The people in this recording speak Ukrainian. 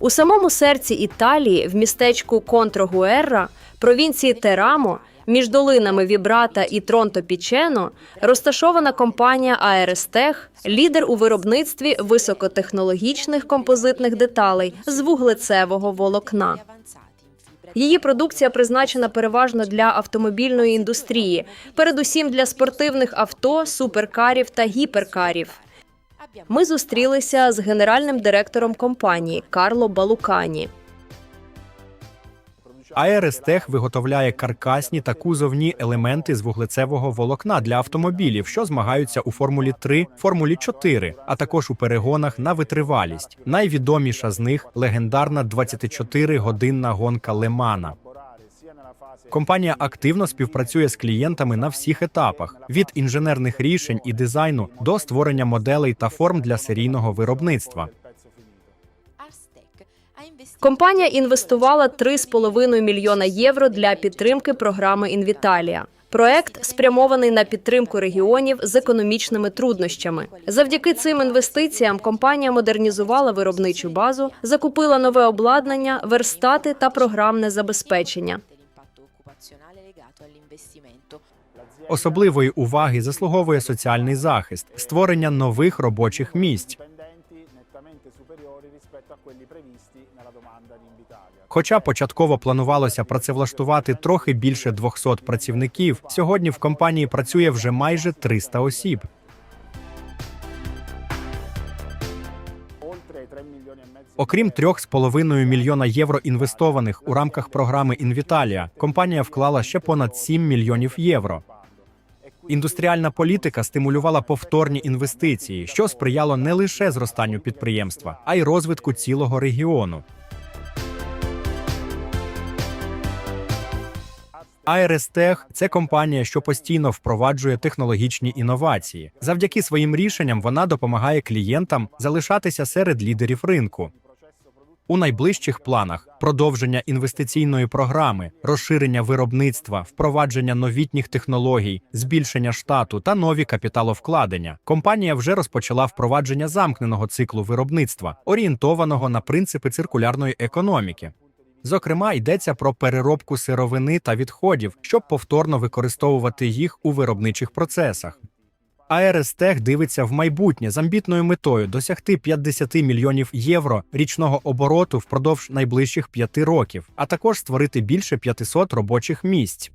У самому серці Італії, в містечку Контрогуерра, провінції Терамо, між долинами Вібрата і Тронто-Пічено, розташована компанія Аерестех, лідер у виробництві високотехнологічних композитних деталей з вуглецевого волокна. Її продукція призначена переважно для автомобільної індустрії, передусім для спортивних авто, суперкарів та гіперкарів. Ми зустрілися з генеральним директором компанії Карло Балукані. Аерестех виготовляє каркасні та кузовні елементи з вуглецевого волокна для автомобілів, що змагаються у Формулі 3, Формулі 4, а також у перегонах на витривалість. Найвідоміша з них легендарна 24-годинна гонка Лемана. Компанія активно співпрацює з клієнтами на всіх етапах: від інженерних рішень і дизайну до створення моделей та форм для серійного виробництва. Компанія інвестувала 3,5 мільйона євро для підтримки програми Інвіталія. Проект спрямований на підтримку регіонів з економічними труднощами. Завдяки цим інвестиціям компанія модернізувала виробничу базу, закупила нове обладнання, верстати та програмне забезпечення. Особливої уваги заслуговує соціальний захист, створення нових робочих місць. Хоча початково планувалося працевлаштувати трохи більше 200 працівників, сьогодні в компанії працює вже майже 300 осіб. Окрім 3,5 мільйона євро інвестованих у рамках програми Інвіталія, компанія вклала ще понад 7 мільйонів євро. Індустріальна політика стимулювала повторні інвестиції, що сприяло не лише зростанню підприємства, а й розвитку цілого регіону. Аерестех це компанія, що постійно впроваджує технологічні інновації. Завдяки своїм рішенням вона допомагає клієнтам залишатися серед лідерів ринку. У найближчих планах продовження інвестиційної програми, розширення виробництва, впровадження новітніх технологій, збільшення штату та нові капіталовкладення. Компанія вже розпочала впровадження замкненого циклу виробництва, орієнтованого на принципи циркулярної економіки. Зокрема, йдеться про переробку сировини та відходів, щоб повторно використовувати їх у виробничих процесах. Аерестех дивиться в майбутнє з амбітною метою досягти 50 мільйонів євро річного обороту впродовж найближчих п'яти років, а також створити більше 500 робочих місць.